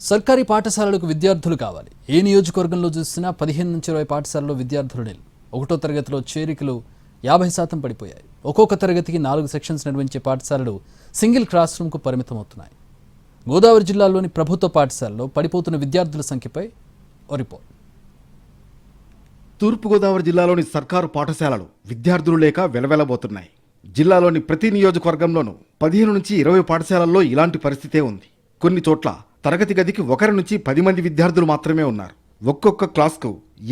సర్కారీ పాఠశాలలకు విద్యార్థులు కావాలి. ఏ నియోజకవర్గంలో చూసినా పదిహేను నుంచి ఇరవై పాఠశాలలో విద్యార్థులు లేరు. ఒకటో తరగతిలో చేరికలు యాభై శాతం పడిపోయాయి. ఒక్కొక్క తరగతికి నాలుగు సెక్షన్స్ నిర్వహించే పాఠశాలలు సింగిల్ క్లాస్ రూమ్కు పరిమితమవుతున్నాయి. గోదావరి జిల్లాలోని ప్రభుత్వ పాఠశాలలో పడిపోతున్న విద్యార్థుల సంఖ్యపై ఓ రిపోర్ట్. తూర్పుగోదావరి జిల్లాలోని సర్కారు పాఠశాలలు విద్యార్థులు లేక వెలవెలబోతున్నాయి. జిల్లాలోని ప్రతి నియోజకవర్గంలోనూ పదిహేను నుంచి ఇరవై పాఠశాలల్లో ఇలాంటి పరిస్థితే ఉంది. కొన్ని చోట్ల తరగతి గదికి ఒకరి నుంచి పది మంది విద్యార్థులు మాత్రమే ఉన్నారు. ఒక్కొక్క క్లాస్కు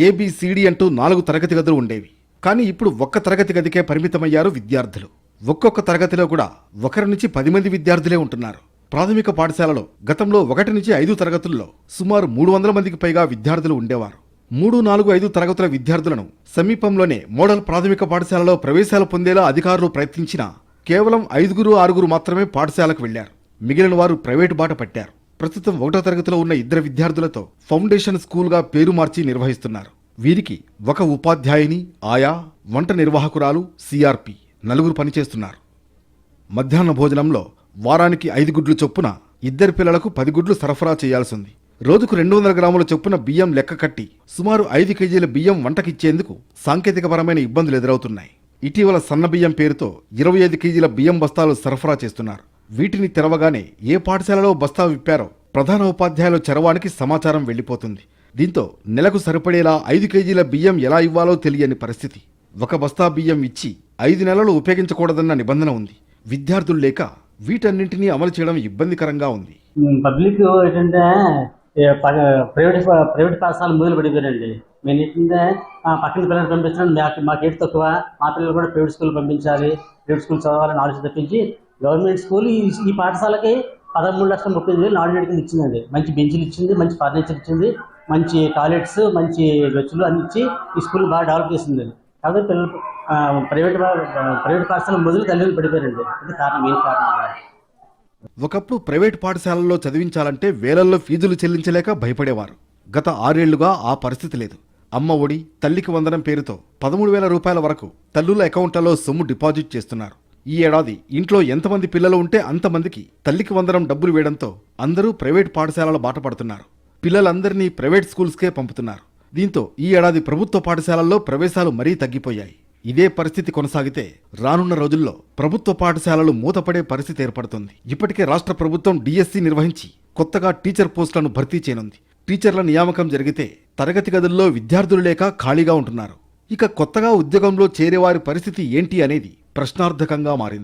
ఏబిసిడి అంటూ నాలుగు తరగతి గదులు ఉండేవి. కానీ ఇప్పుడు ఒక్క తరగతి గదికే పరిమితమయ్యారు విద్యార్థులు. ఒక్కొక్క తరగతిలో కూడా ఒకరి నుంచి పది మంది విద్యార్థులే ఉంటున్నారు. ప్రాథమిక పాఠశాలలో గతంలో ఒకటి నుంచి ఐదు తరగతుల్లో సుమారు మూడు వందల మందికి పైగా విద్యార్థులు ఉండేవారు. మూడు నాలుగు ఐదు తరగతుల విద్యార్థులను సమీపంలోనే మోడల్ ప్రాథమిక పాఠశాలలో ప్రవేశాలు పొందేలా అధికారులు ప్రయత్నించినా కేవలం ఐదుగురు ఆరుగురు మాత్రమే పాఠశాలకు వెళ్ళారు మిగిలిన వారు ప్రైవేటు బాట పట్టారు. ప్రస్తుతం ఒకటో తరగతిలో ఉన్న ఇద్దరు విద్యార్థులతో ఫౌండేషన్ స్కూల్గా పేరు మార్చి నిర్వహిస్తున్నారు. వీరికి ఒక ఉపాధ్యాయుని ఆయా వంట నిర్వాహకురాలు సిఆర్పి నలుగురు పనిచేస్తున్నారు. మధ్యాహ్న భోజనంలో వారానికి ఐదు గుడ్లు చొప్పున ఇద్దరి పిల్లలకు పది గుడ్లు సరఫరా చేయాల్సింది. రోజుకు రెండు వందల గ్రాముల చొప్పున బియ్యం లెక్క కట్టి సుమారు ఐదు కేజీల బియ్యం వంటకిచ్చేందుకు సాంకేతికపరమైన ఇబ్బందులు ఎదురవుతున్నాయి. ఇటీవల సన్న బియ్యం పేరుతో ఇరవై ఐదు కేజీల బియ్యం బస్తాలు సరఫరా చేస్తున్నారు. వీటిని తెరవగానే ఏ పాఠశాలలో బస్తా విప్పారో ప్రధాన ఉపాధ్యాయుల చరవానికి సమాచారం వెళ్ళిపోతుంది దీంతో నెలకు సరిపడేలా ఐదు కేజీల బియ్యం ఎలా ఇవ్వాలో తెలియని పరిస్థితి. ఒక బస్తా బియ్యం ఇచ్చి ఐదు నెలలు ఉపయోగించకూడదన్న నిబంధన ఉంది. విద్యార్థులు లేక వీటన్నింటినీ అమలు చేయడం ఇబ్బందికరంగా ఉంది. పబ్లిక్ ఏంటంటే ప్రైవేట్ ప్రైవేట్ పాఠశాలలు మొదలు పడిపోయారండి. మేము ఏంటంటే పక్కన పిల్లలు పంపించడం మాకు మాకు ఏడు తక్కువ మా పిల్లలు కూడా ప్రైవేట్ స్కూల్ పంపించాలి ప్రైవేట్ స్కూల్ చదవాలని ఆలోచన తప్పించి గవర్నమెంట్ స్కూల్ ఈ ఈ పాఠశాలకి పదమూడు లక్షల ముప్పై వేలు నాడు ఇచ్చిందండి. మంచి బెంచీలు ఇచ్చింది మంచి ఫర్నిచర్ ఇచ్చింది మంచి టాయిలెట్స్ మంచి గచ్చులు అన్ని ఇచ్చి ఈ స్కూల్ బాగా డెవలప్ చేసింది కాబట్టి పిల్లలు ప్రైవేట్ ప్రైవేట్ పాఠశాల మొదలు తల్లిదండ్రులు పడిపోయారండి. ఇది కారణం మెయిన్ కారణం ఒకప్పుడు ప్రైవేట్ పాఠశాలల్లో చదివించాలంటే వేలల్లో ఫీజులు చెల్లించలేక భయపడేవారు. గత ఆరేళ్ళుగా ఆ పరిస్థితి లేదు. అమ్మ ఒడి తల్లికి వందనం పేరుతో పదమూడు వేల రూపాయల వరకు తల్లుల అకౌంట్లలో సొమ్ము డిపాజిట్ చేస్తున్నారు. ఈ ఏడాది ఇంట్లో ఎంతమంది పిల్లలు ఉంటే అంతమందికి తల్లికి వందనం డబ్బులు వేయడంతో అందరూ ప్రైవేట్ పాఠశాలల బాట పడుతున్నారు. పిల్లలందరినీ ప్రైవేట్ స్కూల్స్కే పంపుతున్నారు. దీంతో ఈ ఏడాది ప్రభుత్వ పాఠశాలల్లో ప్రవేశాలు మరీ తగ్గిపోయాయి. ఇదే పరిస్థితి కొనసాగితే రానున్న రోజుల్లో ప్రభుత్వ పాఠశాలలు మూతపడే పరిస్థితి ఏర్పడుతుంది. ఇప్పటికే రాష్ట్ర ప్రభుత్వం డిఎస్సి నిర్వహించి కొత్తగా టీచర్ పోస్టులను భర్తీ చేయనుంది. టీచర్ల నియామకం జరిగితే తరగతి గదుల్లో విద్యార్థులు లేక ఖాళీగా ఉంటున్నారు. ఇక కొత్తగా ఉద్యోగంలో చేరేవారి పరిస్థితి ఏంటి అనేది ప్రశ్నార్థకంగా మారింది.